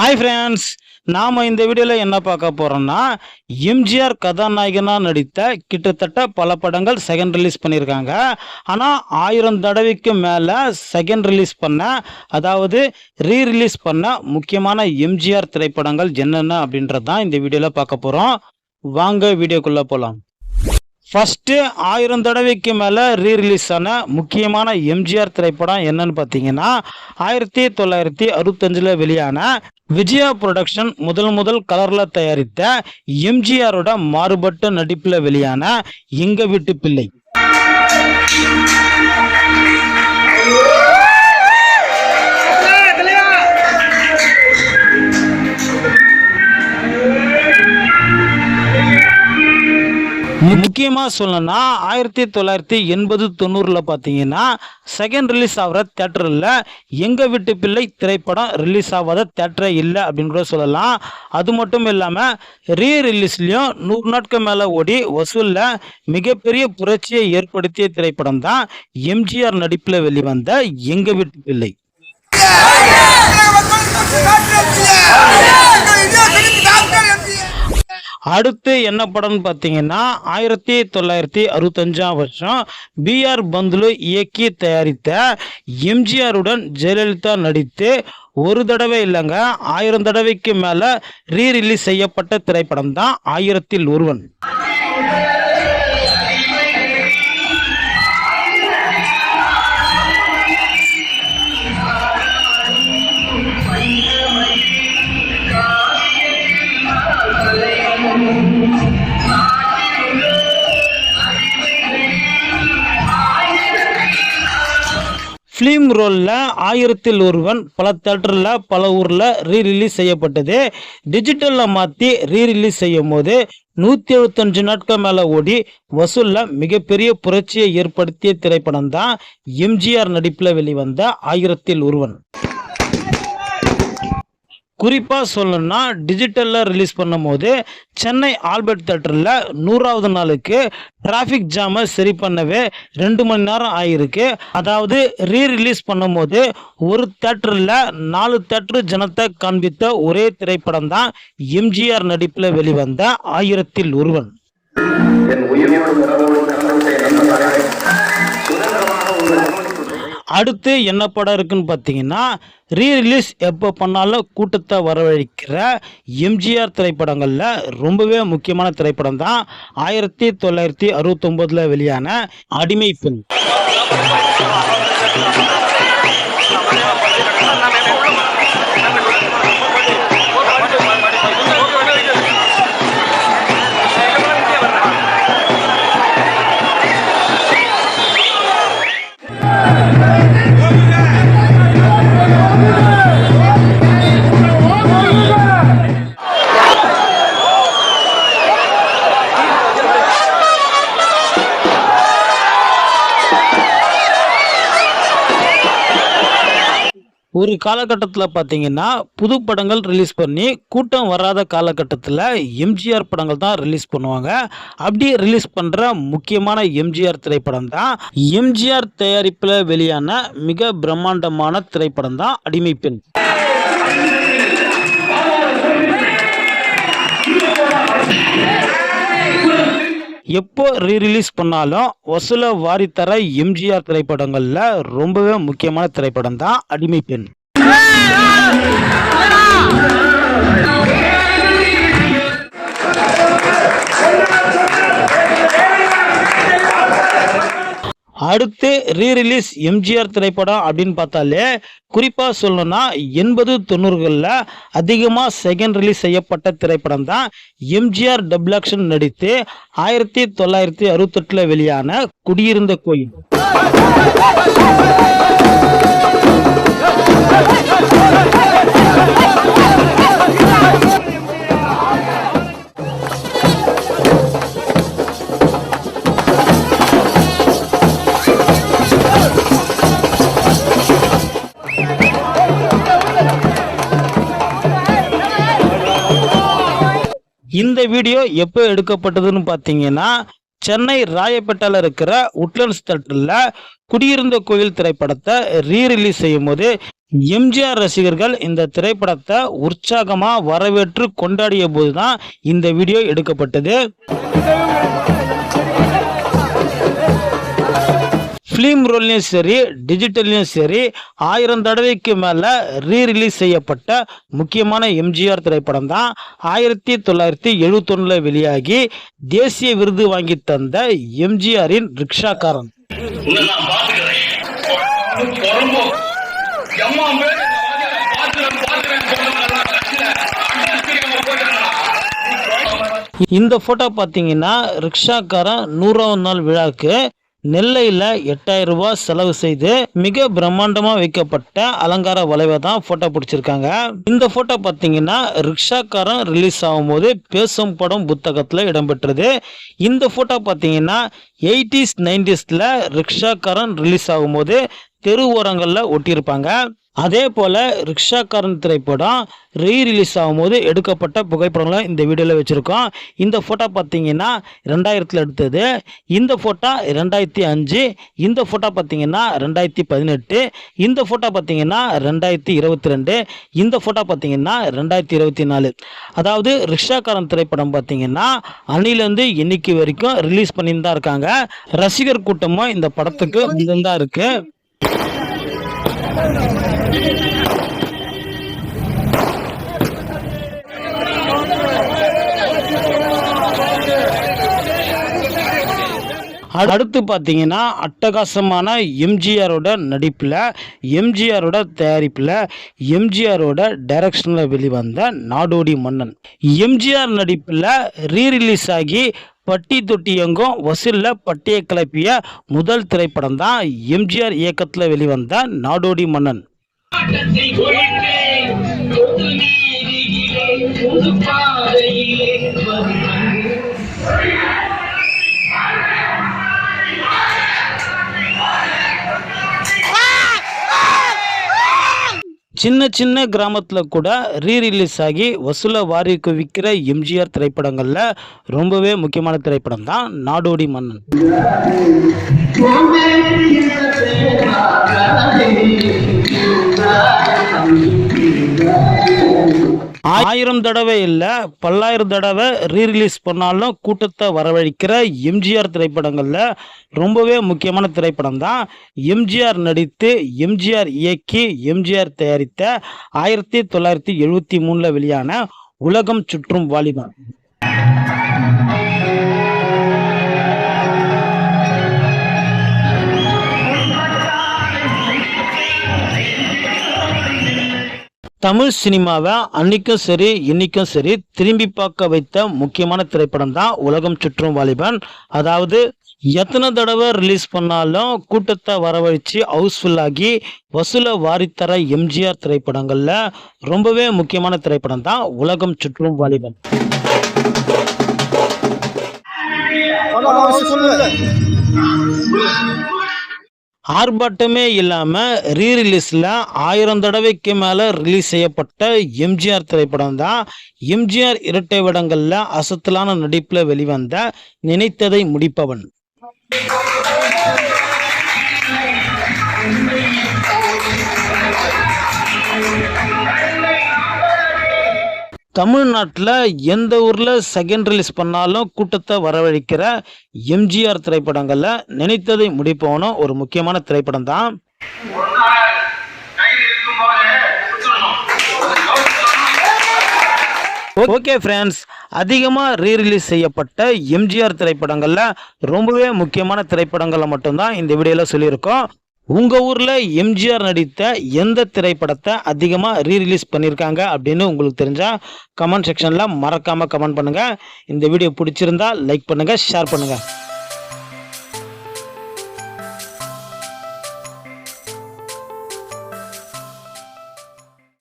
Hi friends நாம் இந்த வீடியோவில் என்ன பார்க்க போகிறோம்னா எம்ஜிஆர் கதாநாயகனாக நடித்த கிட்டத்தட்ட பல படங்கள் செகண்ட் ரிலீஸ் பண்ணியிருக்காங்க. ஆனால் ஆயிரம் தடவைக்கு மேலே செகண்ட் ரிலீஸ் பண்ண அதாவது ரீ ரிலீஸ் பண்ண முக்கியமான எம்ஜிஆர் திரைப்படங்கள் என்னென்ன அப்படின்றது தான் இந்த வீடியோவில் பார்க்க போகிறோம் வாங்க வீடியோக்குள்ளே போகலாம் ஃபஸ்ட்டு ஆயிரம் தடவைக்கு மேலே ரீ ரிலீஸ் ஆன முக்கியமான எம்ஜிஆர் திரைப்படம் என்னன்னு பார்த்தீங்கன்னா ஆயிரத்தி தொள்ளாயிரத்தி அறுபத்தஞ்சில் வெளியான விஜயா ப்ரொடக்ஷன் முதல் முதல் கலரில் தயாரித்த எம்ஜிஆரோட மாறுபட்ட நடிப்பில் வெளியான எங்க வீட்டு பிள்ளை. முக்கியமாக சொல்லணும்னா ஆயிரத்தி தொள்ளாயிரத்தி எண்பது தொண்ணூறில் பார்த்தீங்கன்னா செகண்ட் ரிலீஸ் ஆகிற தேட்டரில் எங்கள் வீட்டு பிள்ளை திரைப்படம் ரிலீஸ் ஆகாத தேட்டரே இல்லை அப்படின்னு கூட சொல்லலாம் அது மட்டும் இல்லாமல் ரீ ரிலீஸ்லேயும் நூறு நாட்கள் மேலே ஓடி வசூலில் மிகப்பெரிய புரட்சியை ஏற்படுத்திய திரைப்படம் தான் எம்ஜிஆர் நடிப்பில் வெளிவந்த எங்கள் வீட்டு பிள்ளை அடுத்து என்ன படம்னு பார்த்தீங்கன்னா ஆயிரத்தி தொள்ளாயிரத்தி அறுபத்தஞ்சாம் வருஷம் பிஆர் பந்துலு இயக்கி தயாரித்த எம்ஜிஆருடன் ஜெயலலிதா நடித்து ஒரு தடவை இல்லைங்க ஆயிரம் தடவைக்கு மேலே ரீ ரிலீஸ் செய்யப்பட்ட திரைப்படம் தான் ஆயிரத்தில் ஒருவன். ஃபிலிம் ரோலில் ஆயிரத்தில் ஒருவன் பல தேட்டரில் பல ஊரில் ரீ ரிலீஸ் செய்யப்பட்டது. டிஜிட்டலில் மாற்றி ரீ ரிலீஸ் செய்யும் போது நூற்றி எழுபத்தஞ்சு நாட்கள் மேலே ஓடி வசூலில் மிகப்பெரிய புரட்சியை ஏற்படுத்திய திரைப்படம் தான் எம்ஜிஆர் நடிப்பில் வெளிவந்த ஆயிரத்தில் ஒருவன். குறிப்பாக சொல்லணும்னா டிஜிட்டலில் ரிலீஸ் பண்ணும்போது சென்னை ஆல்பர்ட் தேட்டரில் நூறாவது நாளுக்கு டிராஃபிக் ஜாமை சரி பண்ணவே ரெண்டு மணி நேரம் ஆகியிருக்கு அதாவது ரீ ரிலீஸ் பண்ணும்போது ஒரு தேட்டரில் நாலு தேட்டரு ஜனத்தை காண்பித்த ஒரே திரைப்படம் தான் எம்ஜிஆர் நடிப்பில் வெளிவந்த ஆயிரத்தில் ஒருவன். அடுத்து என்ன படம் இருக்குன்னு பார்த்தீங்கன்னா ரீ ரிலீஸ் எப்போ பண்ணாலும் கூட்டத்தை வரவழைக்கிற எம்ஜிஆர் திரைப்படங்களில் ரொம்பவே முக்கியமான திரைப்படம் தான் ஆயிரத்தி தொள்ளாயிரத்தி அறுபத்தொம்போதில் வெளியான அடிமை பெண். ஒரு காலகட்டத்தில் பார்த்தீங்கன்னா புது படங்கள் ரிலீஸ் பண்ணி கூட்டம் வராத காலகட்டத்தில் எம்ஜிஆர் படங்கள் தான் ரிலீஸ் பண்ணுவாங்க. அப்படி ரிலீஸ் பண்ணுற முக்கியமான எம்ஜிஆர் திரைப்படம் தான். எம்ஜிஆர் தயாரிப்பில் வெளியான மிக பிரம்மாண்டமான திரைப்படம் தான் அடிமை பெண். எப்போ ரீ ரிலீஸ் பண்ணாலும் வாரி வாரித்தர எம்ஜிஆர் திரைப்படங்களில் ரொம்பவே முக்கியமான திரைப்படம் தான் அடிமை பெண் அடுத்து ரீரிலீஸ் எம்ஜிஆர் திரைப்படம் அப்படின்னு பார்த்தாலே குறிப்பாக சொல்லணும்னா எண்பது தொண்ணூறுகளில் அதிகமாக செகண்ட் ரிலீஸ் செய்யப்பட்ட திரைப்படம் தான் எம்ஜிஆர் டபுள் ஆக்ஷன் நடித்து ஆயிரத்தி தொள்ளாயிரத்தி அறுபத்தெட்டில் வெளியான குடியிருந்த கோயில். இந்த வீடியோ எப்போ எடுக்கப்பட்டதுன்னு பார்த்தீங்கன்னா சென்னை ராயப்பேட்டையில் இருக்கிற உட்லண்ட்ஸ் தேட்டரில் குடியிருந்த கோயில் திரைப்படத்தை ரீ ரிலீஸ் செய்யும் போது எம்ஜிஆர் ரசிகர்கள் இந்த திரைப்படத்தை உற்சாகமாக வரவேற்று கொண்டாடிய போதுதான் இந்த வீடியோ எடுக்கப்பட்டது. ஃபிலிம் ரோல்லையும் சரி டிஜிட்டல்லையும் சரி ஆயிரம் தடவைக்கு மேலே ரீ ரிலீஸ் செய்யப்பட்ட முக்கியமான எம்ஜிஆர் திரைப்படம் தான் ஆயிரத்தி தொள்ளாயிரத்தி எழுபத்தொன்னில் வெளியாகி தேசிய விருது வாங்கி தந்த எம்ஜிஆரின் ரிக்ஷாக்காரன். இந்த ஃபோட்டோ பார்த்தீங்கன்னா ரிக்ஷாக்காரன் நூறாவது நாள் விழாக்கு நெல்லையில் எட்டாயிரம் ரூபாய் செலவு செய்து மிக பிரம்மாண்டமாக வைக்கப்பட்ட அலங்கார வளைவை தான் ஃபோட்டோ பிடிச்சிருக்காங்க. இந்த ஃபோட்டோ பார்த்தீங்கன்னா ரிக்ஷாக்காரன் ரிலீஸ் ஆகும்போது பேசும் படம் புத்தகத்தில் இடம்பெற்றது. இந்த ஃபோட்டோ பார்த்தீங்கன்னா எயிட்டிஸ் நைன்டிஸில் ரிக்ஷாக்காரன் ரிலீஸ் ஆகும்போது தெரு ஓரங்களில் ஒட்டியிருப்பாங்க. அதே போல் ரிக்ஷாக்காரன் திரைப்படம் ரீ ரிலீஸ் ஆகும்போது எடுக்கப்பட்ட புகைப்படங்களை இந்த வீடியோவில் வச்சுருக்கோம். இந்த ஃபோட்டோ பார்த்தீங்கன்னா ரெண்டாயிரத்தில் எடுத்தது. இந்த ஃபோட்டோ ரெண்டாயிரத்தி அஞ்சு இந்த ஃபோட்டோ பார்த்தீங்கன்னா ரெண்டாயிரத்தி பதினெட்டு இந்த ஃபோட்டோ பார்த்தீங்கன்னா ரெண்டாயிரத்தி இருபத்தி ரெண்டு இந்த ஃபோட்டோ பார்த்தீங்கன்னா ரெண்டாயிரத்தி இருபத்தி நாலு. அதாவது ரிக்ஷாக்காரன் திரைப்படம் பார்த்தீங்கன்னா அன்னிலேருந்து இன்னைக்கு வரைக்கும் ரிலீஸ் பண்ணிட்டு தான் இருக்காங்க. ரசிகர் கூட்டமும் இந்த படத்துக்கு தான் இருக்குது அடுத்து பார்த்தீங்கன்னா அட்டகாசமான எம்ஜிஆரோட நடிப்பில் எம்ஜிஆரோட தயாரிப்பில் எம்ஜிஆரோட டைரக்ஷனில் வெளிவந்த நாடோடி மன்னன். எம்ஜிஆர் நடிப்பில் ரீரிலீஸ் ஆகி பட்டி தொட்டி எங்கும் வசூலில் பட்டியை கிளப்பிய முதல் திரைப்படம் தான் எம்ஜிஆர் இயக்கத்தில் வெளிவந்த நாடோடி மன்னன். சின்ன சின்ன கிராமத்தில் கூட ரீ ரிலீஸ் ஆகி வசூலை வாரி குவிக்கிற எம்ஜிஆர் திரைப்படங்களில் ரொம்பவே முக்கியமான திரைப்படம் தான் நாடோடி மன்னன். ஆயிரம் தடவை இல்லை பல்லாயிரம் தடவை ரீரிலீஸ் பண்ணாலும் கூட்டத்தை வரவழைக்கிற எம்ஜிஆர் திரைப்படங்களில் ரொம்பவே முக்கியமான திரைப்படம் தான் எம்ஜிஆர் நடித்து எம்ஜிஆர் இயக்கி எம்ஜிஆர் தயாரித்த ஆயிரத்தி தொள்ளாயிரத்தி எழுபத்தி மூணில் வெளியான உலகம் சுற்றும் வாலிபன் தமிழ் சினிமாவை அன்னைக்கும் சரி இன்னைக்கும் சரி திரும்பி பார்க்க வைத்த முக்கியமான திரைப்படம் தான் உலகம் சுற்றும் வாலிபன். அதாவது எத்தனை தடவை ரிலீஸ் பண்ணாலும் கூட்டத்தை வரவழைச்சு ஹவுஸ்ஃபுல் ஆகி வசூலை வாரித்தர எம்ஜிஆர் திரைப்படங்களில் ரொம்பவே முக்கியமான திரைப்படம் தான் உலகம் சுற்றும் வாலிபன். ஆர்ப்பாட்டமே இல்லாமல் ரீ ரிலீஸில் ஆயிரம் தடவைக்கு மேலே ரிலீஸ் செய்யப்பட்ட எம்ஜிஆர் திரைப்படம் தான் எம்ஜிஆர் இரட்டை விடங்களில் அசத்தலான நடிப்பில் வெளிவந்த நினைத்ததை முடிப்பவன். தமிழ்நாட்டில் எந்த ஊரில் செகண்ட் ரிலீஸ் பண்ணாலும் கூட்டத்தை வரவழைக்கிற எம்ஜிஆர் திரைப்படங்களில் நினைத்ததை முடிப்பவனும் ஒரு முக்கியமான திரைப்படம் தான். ஓகே ஃப்ரெண்ட்ஸ் அதிகமாக ரீ ரிலீஸ் செய்யப்பட்ட எம்ஜிஆர் திரைப்படங்களில் ரொம்பவே முக்கியமான திரைப்படங்களை மட்டும்தான் இந்த வீடியோவில் சொல்லியிருக்கோம். உங்கள் ஊரில் எம்ஜிஆர் நடித்த எந்த திரைப்படத்தை அதிகமாக ரீ ரிலீஸ் பண்ணியிருக்காங்க அப்படின்னு உங்களுக்கு தெரிஞ்சால் கமெண்ட் செக்ஷனில் மறக்காமல் கமெண்ட் பண்ணுங்கள் இந்த வீடியோ பிடிச்சிருந்தா லைக் பண்ணுங்கள் ஷேர் பண்ணுங்கள்